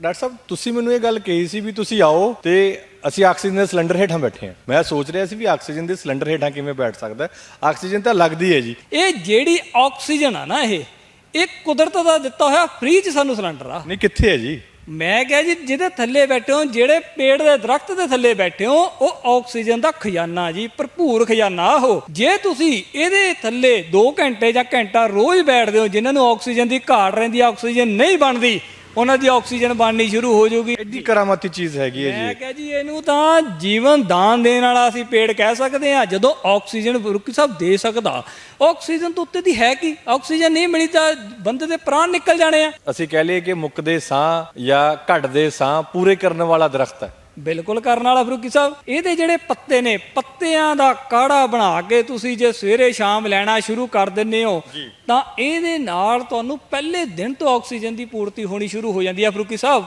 Doctor ਸਾਹਿਬ ਤੁਸੀਂ ਮੈਨੂੰ ਇਹ ਗੱਲ ਕਹੀ ਸੀ ਵੀ ਤੁਸੀਂ ਆਓ ਤੇ ਅਸੀਂ ਆਕਸੀਜਨ ਦੇ ਸਿਲੰਡਰ ਹੇਠਾਂ ਬੈਠੇ ਹਾਂ। ਮੈਂ ਸੋਚ ਰਿਹਾ ਸੀ ਵੀ ਆਕਸੀਜਨ ਦੇ ਸਿਲੰਡਰ ਹੇਠਾਂ ਕਿਵੇਂ ਬੈਠ ਸਕਦਾ। ਆਕਸੀਜਨ ਤਾਂ ਲੱਗਦੀ ਹੈ ਜੀ। ਇਹ ਜਿਹੜੀ ਆਕਸੀਜਨ ਆ ਨਾ ਇਹ ਇਹ ਕੁਦਰਤ ਦਾ ਦਿੱਤਾ ਹੋਇਆ ਫ੍ਰੀ ਚ ਸਾਨੂੰ ਸਿਲੰਡਰ ਆ। ਨਹੀਂ ਕਿੱਥੇ ਹੈ ਜੀ? ਮੈਂ ਕਿਹਾ ਜੀ ਜਿਹਦੇ ਥੱਲੇ ਬੈਠੇ ਹੋ ਜਿਹੜੇ ਪੇੜ ਦੇ ਦਰਖਤ ਦੇ ਥੱਲੇ ਬੈਠੇ ਹੋ ਉਹ ਆਕਸੀਜਨ ਦਾ ਖਜ਼ਾਨਾ ਜੀ ਭਰਪੂਰ ਖਜ਼ਾਨਾ ਉਹ। ਜੇ ਤੁਸੀਂ ਇਹਦੇ ਥੱਲੇ 2 ਘੰਟੇ ਜਾਂ ਘੰਟਾ ਰੋਜ਼ ਬੈਠਦੇ ਹੋ ਜਿਨ੍ਹਾਂ ਨੂੰ ਆਕਸੀਜਨ ਦੀ ਘਾਟ ਰਹਿੰਦੀ ਆਕਸੀਜਨ ਨਹੀਂ ਬਣਦੀ ਉਹਨਾਂ ਦੀ ਆਕਸੀਜਨ ਬਣਨੀ ਸ਼ੁਰੂ ਹੋ ਜਾਊਗੀ। ਐਡੀ ਕਰਾਮਾਤੀ ਚੀਜ਼ ਹੈਗੀ ਹੈ ਮੈਂ ਜੀ ਕਿਹਾ ਜੀ ਇਹਨੂੰ ਤਾਂ ਜੀਵਨ ਦਾਨ ਦੇਣ ਵਾਲਾ ਅਸੀਂ ਪੇੜ ਕਹਿ ਸਕਦੇ ਹਾਂ। ਜਦੋਂ ਆਕਸੀਜਨ ਰੁਕੀ ਸਾਹਿਬ ਦੇ ਸਕਦਾ। ਆਕਸੀਜਨ ਤੋਂ ਉੱਤੇ ਦੀ ਹੈ ਕੀ? ਆਕਸੀਜਨ ਨਹੀਂ ਮਿਲੀ ਤਾਂ ਬੰਦੇ ਦੇ ਪ੍ਰਾਣ ਨਿਕਲ ਜਾਣੇ ਆ। ਅਸੀਂ ਕਹਿ ਲਈਏ ਕਿ ਮੁੱਕਦੇ ਸਾਹ ਜਾਂ ਘਟਦੇ ਸਾਹ ਪੂਰੇ ਕਰਨ ਵਾਲਾ ਦਰਖਤ ਹੈ। ਬਿਲਕੁਲ ਕਰਨ ਵਾਲਾ ਫਰੂਕੀ ਸਾਹਿਬ। ਇਹਦੇ ਜਿਹੜੇ ਪੱਤੇ ਨੇ ਪੱਤਿਆਂ ਦਾ ਕਾੜਾ ਬਣਾ ਕੇ ਤੁਸੀਂ ਜੇ ਸਵੇਰੇ ਸ਼ਾਮ ਲੈਣਾ ਸ਼ੁਰੂ ਕਰ ਦਿੰਦੇ ਹੋ ਤਾਂ ਇਹਦੇ ਨਾਲ ਤੁਹਾਨੂੰ ਪਹਿਲੇ ਦਿਨ ਤੋਂ ਆਕਸੀਜਨ ਦੀ ਪੂਰਤੀ ਹੋਣੀ ਸ਼ੁਰੂ ਹੋ ਜਾਂਦੀ ਹੈ ਫਰੂਕੀ ਸਾਹਿਬ।